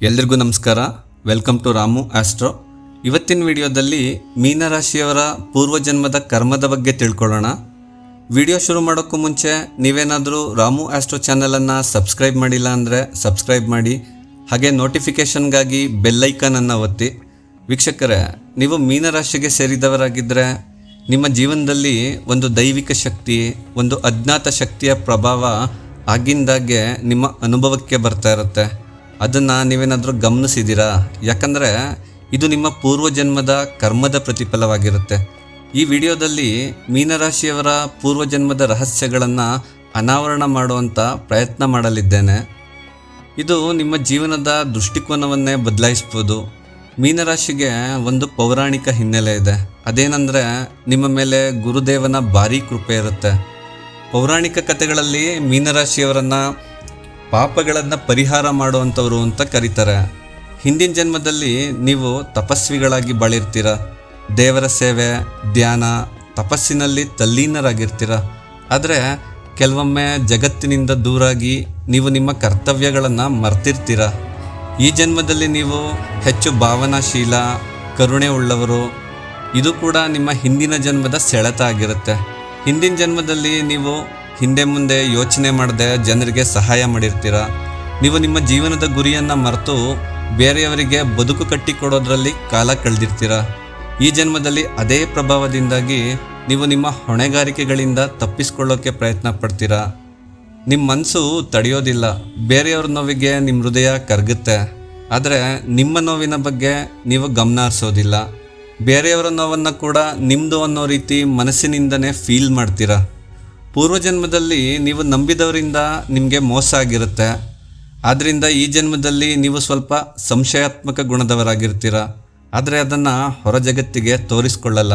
ಎಲ್ರಿಗೂ ನಮಸ್ಕಾರ. Welcome to Ramu astro ಇವತ್ತಿನ ವಿಡಿಯೋದಲ್ಲಿ ಮೀನರಾಶಿಯವರ ಪೂರ್ವಜನ್ಮದ ಕರ್ಮದ ಬಗ್ಗೆ ತಿಳ್ಕೊಳ್ಳೋಣ. ವಿಡಿಯೋ ಶುರು ಮಾಡೋಕ್ಕೂ ಮುಂಚೆ ನೀವೇನಾದರೂ ರಾಮು ಆಸ್ಟ್ರೋ ಚಾನಲನ್ನು ಸಬ್ಸ್ಕ್ರೈಬ್ ಮಾಡಿಲ್ಲ ಅಂದರೆ ಸಬ್ಸ್ಕ್ರೈಬ್ ಮಾಡಿ. ಹಾಗೆ ನೋಟಿಫಿಕೇಷನ್ಗಾಗಿ ಬೆಲ್ಲೈಕನನ್ನು ಒತ್ತಿ. ವೀಕ್ಷಕರೇ, ನೀವು ಮೀನರಾಶಿಗೆ ಸೇರಿದವರಾಗಿದ್ದರೆ ನಿಮ್ಮ ಜೀವನದಲ್ಲಿ ಒಂದು ದೈವಿಕ ಶಕ್ತಿ, ಒಂದು ಅಜ್ಞಾತ ಶಕ್ತಿಯ ಪ್ರಭಾವ ಆಗಿಂದಾಗೆ ನಿಮ್ಮ ಅನುಭವಕ್ಕೆ ಬರ್ತಾ ಇರುತ್ತೆ. ಅದನ್ನು ನೀವೇನಾದರೂ ಗಮನಿಸಿದ್ದೀರಾ? ಯಾಕಂದರೆ ಇದು ನಿಮ್ಮ ಪೂರ್ವಜನ್ಮದ ಕರ್ಮದ ಪ್ರತಿಫಲವಾಗಿರುತ್ತೆ. ಈ ವಿಡಿಯೋದಲ್ಲಿ ಮೀನರಾಶಿಯವರ ಪೂರ್ವಜನ್ಮದ ರಹಸ್ಯಗಳನ್ನು ಅನಾವರಣ ಮಾಡುವಂಥ ಪ್ರಯತ್ನ ಮಾಡಲಿದ್ದೇನೆ. ಇದು ನಿಮ್ಮ ಜೀವನದ ದೃಷ್ಟಿಕೋನವನ್ನೇ ಬದಲಾಯಿಸ್ಬೋದು. ಮೀನರಾಶಿಗೆ ಒಂದು ಪೌರಾಣಿಕ ಹಿನ್ನೆಲೆ ಇದೆ. ಅದೇನೆಂದರೆ ನಿಮ್ಮ ಮೇಲೆ ಗುರುದೇವನ ಭಾರೀ ಕೃಪೆ ಇರುತ್ತೆ. ಪೌರಾಣಿಕ ಕಥೆಗಳಲ್ಲಿ ಮೀನರಾಶಿಯವರನ್ನು ಪಾಪಗಳನ್ನು ಪರಿಹಾರ ಮಾಡುವಂಥವ್ರು ಅಂತ ಕರೀತಾರೆ. ಹಿಂದಿನ ಜನ್ಮದಲ್ಲಿ ನೀವು ತಪಸ್ವಿಗಳಾಗಿ ಬಾಳಿರ್ತೀರ. ದೇವರ ಸೇವೆ, ಧ್ಯಾನ, ತಪಸ್ಸಿನಲ್ಲಿ ತಲ್ಲೀನರಾಗಿರ್ತೀರ. ಆದರೆ ಕೆಲವೊಮ್ಮೆ ಜಗತ್ತಿನಿಂದ ದೂರಾಗಿ ನೀವು ನಿಮ್ಮ ಕರ್ತವ್ಯಗಳನ್ನು ಮರ್ತಿರ್ತೀರ. ಈ ಜನ್ಮದಲ್ಲಿ ನೀವು ಹೆಚ್ಚು ಭಾವನಾಶೀಲ ಕರುಣೆ ಉಳ್ಳವರು ಇದು ಕೂಡ ನಿಮ್ಮ ಹಿಂದಿನ ಜನ್ಮದ ಸೆಳೆತ ಆಗಿರುತ್ತೆ. ಹಿಂದಿನ ಜನ್ಮದಲ್ಲಿ ನೀವು ಹಿಂದೆ ಮುಂದೆ ಯೋಚನೆ ಮಾಡದೆ ಜನರಿಗೆ ಸಹಾಯ ಮಾಡಿರ್ತೀರ? ನೀವು ನಿಮ್ಮ ಜೀವನದ ಗುರಿಯನ್ನು ಮರೆತು ಬೇರೆಯವರಿಗೆ ಬದುಕು ಕಟ್ಟಿಕೊಡೋದ್ರಲ್ಲಿ ಕಾಲ ಕಳೆದಿರ್ತೀರ? ಈ ಜನ್ಮದಲ್ಲಿ ಅದೇ ಪ್ರಭಾವದಿಂದಾಗಿ ನೀವು ನಿಮ್ಮ ಹೊಣೆಗಾರಿಕೆಗಳಿಂದ ತಪ್ಪಿಸ್ಕೊಳ್ಳೋಕೆ ಪ್ರಯತ್ನ ಪಡ್ತೀರಾ? ನಿಮ್ಮ ಮನಸ್ಸು ತಡೆಯೋದಿಲ್ಲ. ಬೇರೆಯವ್ರ ನೋವಿಗೆ ನಿಮ್ಮ ಹೃದಯ ಕರಗುತ್ತೆ. ಆದರೆ ನಿಮ್ಮ ನೋವಿನ ಬಗ್ಗೆ ನೀವು ಗಮನ ಹರಿಸೋದಿಲ್ಲ. ಬೇರೆಯವರ ನೋವನ್ನು ಕೂಡ ನಿಮ್ಮದು ಅನ್ನೋ ರೀತಿ ಮನಸ್ಸಿನಿಂದನೇ ಫೀಲ್ ಮಾಡ್ತೀರಾ? ಪೂರ್ವಜನ್ಮದಲ್ಲಿ ನೀವು ನಂಬಿದವರಿಂದ ನಿಮಗೆ ಮೋಸ ಆಗಿರುತ್ತೆ. ಆದ್ದರಿಂದ ಈ ಜನ್ಮದಲ್ಲಿ ನೀವು ಸ್ವಲ್ಪ ಸಂಶಯಾತ್ಮಕ ಗುಣದವರಾಗಿರ್ತೀರ. ಆದರೆ ಅದನ್ನು ಹೊರ ಜಗತ್ತಿಗೆ ತೋರಿಸ್ಕೊಳ್ಳಲ್ಲ.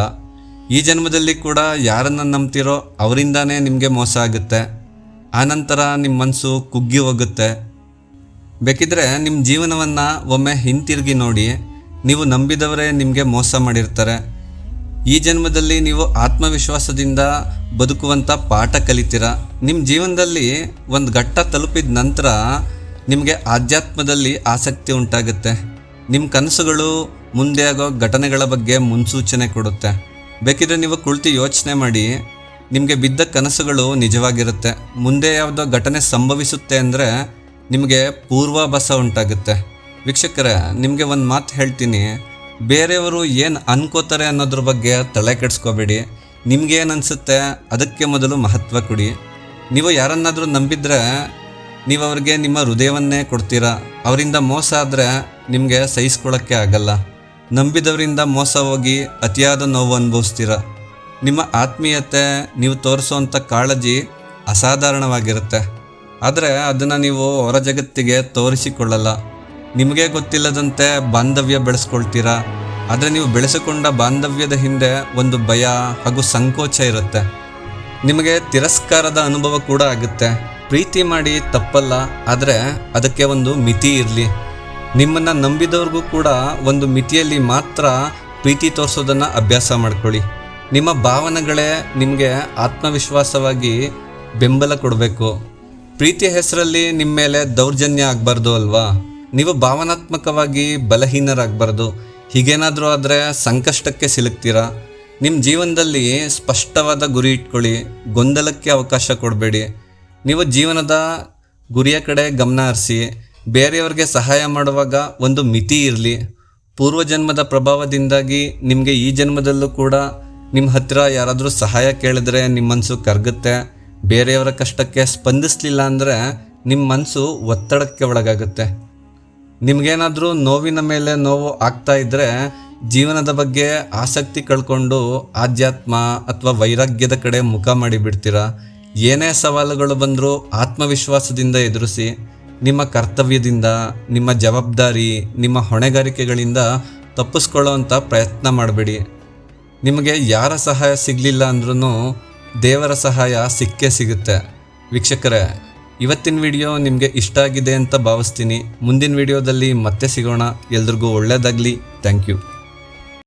ಈ ಜನ್ಮದಲ್ಲಿ ಕೂಡ ಯಾರನ್ನು ನಂಬ್ತಿರೋ ಅವರಿಂದಾನೇ ನಿಮಗೆ ಮೋಸ ಆಗುತ್ತೆ. ಆನಂತರ ನಿಮ್ಮ ಮನಸ್ಸು ಕುಗ್ಗಿ ಹೋಗುತ್ತೆ. ಬೇಕಿದ್ರೆ ನಿಮ್ಮ ಜೀವನವನ್ನು ಒಮ್ಮೆ ಹಿಂತಿರುಗಿ ನೋಡಿ. ನೀವು ನಂಬಿದವರೇ ನಿಮಗೆ ಮೋಸ ಮಾಡಿರ್ತಾರೆ. ಈ ಜನ್ಮದಲ್ಲಿ ನೀವು ಆತ್ಮವಿಶ್ವಾಸದಿಂದ ಬದುಕುವಂಥ ಪಾಠ ಕಲಿತೀರ? ನಿಮ್ಮ ಜೀವನದಲ್ಲಿ ಒಂದು ಘಟ್ಟ ತಲುಪಿದ ನಂತರ ನಿಮಗೆ ಆಧ್ಯಾತ್ಮದಲ್ಲಿ ಆಸಕ್ತಿ ಉಂಟಾಗುತ್ತೆ. ನಿಮ್ಮ ಕನಸುಗಳು ಮುಂದೆ ಆಗೋ ಘಟನೆಗಳ ಬಗ್ಗೆ ಮುನ್ಸೂಚನೆ ಕೊಡುತ್ತೆ. ಬೇಕಿದ್ರೆ ನೀವು ಕುಳಿತು ಯೋಚನೆ ಮಾಡಿ, ನಿಮಗೆ ಬಿದ್ದ ಕನಸುಗಳು ನಿಜವಾಗಿರುತ್ತೆ. ಮುಂದೆ ಯಾವುದೋ ಘಟನೆ ಸಂಭವಿಸುತ್ತೆ ಅಂದರೆ ನಿಮಗೆ ಪೂರ್ವಾಭಾಸ ಉಂಟಾಗುತ್ತೆ. ವೀಕ್ಷಕರೇ, ನಿಮಗೆ ಒಂದು ಮಾತು ಹೇಳ್ತೀನಿ. ಬೇರೆಯವರು ಏನು ಅನ್ಕೋತಾರೆ ಅನ್ನೋದ್ರ ಬಗ್ಗೆ ತಲೆ ಕೆಡಿಸ್ಕೋಬೇಡಿ. ನಿಮ್ಗೇನು ಅನಿಸುತ್ತೆ ಅದಕ್ಕೆ ಮೊದಲು ಮಹತ್ವ ಕೊಡಿ. ನೀವು ಯಾರನ್ನಾದರೂ ನಂಬಿದ್ರೆ ನೀವು ಅವ್ರಿಗೆ ನಿಮ್ಮ ಹೃದಯವನ್ನೇ ಕೊಡ್ತೀರಾ. ಅವರಿಂದ ಮೋಸ ಆದರೆ ನಿಮಗೆ ಸಹಿಸ್ಕೊಳ್ಳೋಕ್ಕೆ ಆಗಲ್ಲ. ನಂಬಿದವರಿಂದ ಮೋಸ ಹೋಗಿ ಅತಿಯಾದ ನೋವು ಅನುಭವಿಸ್ತೀರ. ನಿಮ್ಮ ಆತ್ಮೀಯತೆ ನೀವು ತೋರಿಸೋವಂಥ ಕಾಳಜಿ ಅಸಾಧಾರಣವಾಗಿರುತ್ತೆ. ಆದರೆ ಅದನ್ನು ನೀವು ಹೊರ ಜಗತ್ತಿಗೆ ತೋರಿಸಿಕೊಳ್ಳಲ್ಲ. ನಿಮಗೆ ಗೊತ್ತಿಲ್ಲದಂತೆ ಬಾಂಧವ್ಯ ಬೆಳೆಸ್ಕೊಳ್ತೀರಾ? ಆದರೆ ನೀವು ಬೆಳೆಸಿಕೊಂಡ ಬಾಂಧವ್ಯದ ಹಿಂದೆ ಒಂದು ಭಯ ಹಾಗೂ ಸಂಕೋಚ ಇರುತ್ತೆ. ನಿಮಗೆ ತಿರಸ್ಕಾರದ ಅನುಭವ ಕೂಡ ಆಗುತ್ತೆ. ಪ್ರೀತಿ ಮಾಡಿ ತಪ್ಪಲ್ಲ, ಆದರೆ ಅದಕ್ಕೆ ಒಂದು ಮಿತಿ ಇರಲಿ. ನಿಮ್ಮನ್ನು ನಂಬಿದವ್ರಿಗೂ ಕೂಡ ಒಂದು ಮಿತಿಯಲ್ಲಿ ಮಾತ್ರ ಪ್ರೀತಿ ತೋರಿಸೋದನ್ನು ಅಭ್ಯಾಸ ಮಾಡ್ಕೊಳ್ಳಿ. ನಿಮ್ಮ ಭಾವನೆಗಳೇ ನಿಮಗೆ ಆತ್ಮವಿಶ್ವಾಸವಾಗಿ ಬೆಂಬಲ ಕೊಡಬೇಕು. ಪ್ರೀತಿಯ ಹೆಸರಲ್ಲಿ ನಿಮ್ಮ ಮೇಲೆ ದೌರ್ಜನ್ಯ ಆಗಬಾರ್ದು ಅಲ್ವಾ? ನೀವು ಭಾವನಾತ್ಮಕವಾಗಿ ಬಲಹೀನರಾಗಬಾರ್ದು. ಹೀಗೇನಾದರೂ ಆದರೆ ಸಂಕಷ್ಟಕ್ಕೆ ಸಿಲುಕ್ತೀರಾ? ನಿಮ್ಮ ಜೀವನದಲ್ಲಿ ಸ್ಪಷ್ಟವಾದ ಗುರಿ ಇಟ್ಕೊಳ್ಳಿ, ಗೊಂದಲಕ್ಕೆ ಅವಕಾಶ ಕೊಡಬೇಡಿ. ನೀವು ಜೀವನದ ಗುರಿಯ ಕಡೆ ಗಮನ ಹರಿಸಿ, ಬೇರೆಯವ್ರಿಗೆ ಸಹಾಯ ಮಾಡುವಾಗ ಒಂದು ಮಿತಿ ಇರಲಿ. ಪೂರ್ವಜನ್ಮದ ಪ್ರಭಾವದಿಂದಾಗಿ ನಿಮಗೆ ಈ ಜನ್ಮದಲ್ಲೂ ಕೂಡ ನಿಮ್ಮ ಹತ್ತಿರ ಯಾರಾದರೂ ಸಹಾಯ ಕೇಳಿದ್ರೆ ನಿಮ್ಮ ಮನಸ್ಸು ಕರಗುತ್ತೆ. ಬೇರೆಯವರ ಕಷ್ಟಕ್ಕೆ ಸ್ಪಂದಿಸಲಿಲ್ಲ ಅಂದರೆ ನಿಮ್ಮ ಮನಸ್ಸು ಒತ್ತಡಕ್ಕೆ ಒಳಗಾಗುತ್ತೆ. ನಿಮಗೇನಾದರೂ ನೋವಿನ ಮೇಲೆ ನೋವು ಆಗ್ತಾ ಇದ್ದರೆ ಜೀವನದ ಬಗ್ಗೆ ಆಸಕ್ತಿ ಕಳ್ಕೊಂಡು ಆಧ್ಯಾತ್ಮ ಅಥವಾ ವೈರಾಗ್ಯದ ಕಡೆ ಮುಖ ಮಾಡಿಬಿಡ್ತೀರಾ? ಏನೇ ಸವಾಲುಗಳು ಬಂದರೂ ಆತ್ಮವಿಶ್ವಾಸದಿಂದ ಎದುರಿಸಿ, ನಿಮ್ಮ ಕರ್ತವ್ಯದಿಂದ, ನಿಮ್ಮ ಜವಾಬ್ದಾರಿ, ನಿಮ್ಮ ಹೊಣೆಗಾರಿಕೆಗಳಿಂದ ತಪ್ಪಿಸ್ಕೊಳ್ಳೋವಂಥ ಪ್ರಯತ್ನ ಮಾಡಬೇಡಿ. ನಿಮಗೆ ಯಾರ ಸಹಾಯ ಸಿಗಲಿಲ್ಲ ಅಂದ್ರೂ ದೇವರ ಸಹಾಯ ಸಿಕ್ಕೇ ಸಿಗುತ್ತೆ. ವೀಕ್ಷಕರೇ ಇವತ್ತಿನ ವಿಡಿಯೋ ನಿಮಗೆ ಇಷ್ಟ ಆಗಿದೆ ಅಂತ ಭಾವಿಸ್ತೀನಿ. ಮುಂದಿನ ವಿಡಿಯೋದಲ್ಲಿ ಮತ್ತೆ ಸಿಗೋಣ. ಎಲ್ರಿಗೂ ಒಳ್ಳೆಯದಾಗಲಿ ಥ್ಯಾಂಕ್ ಯು.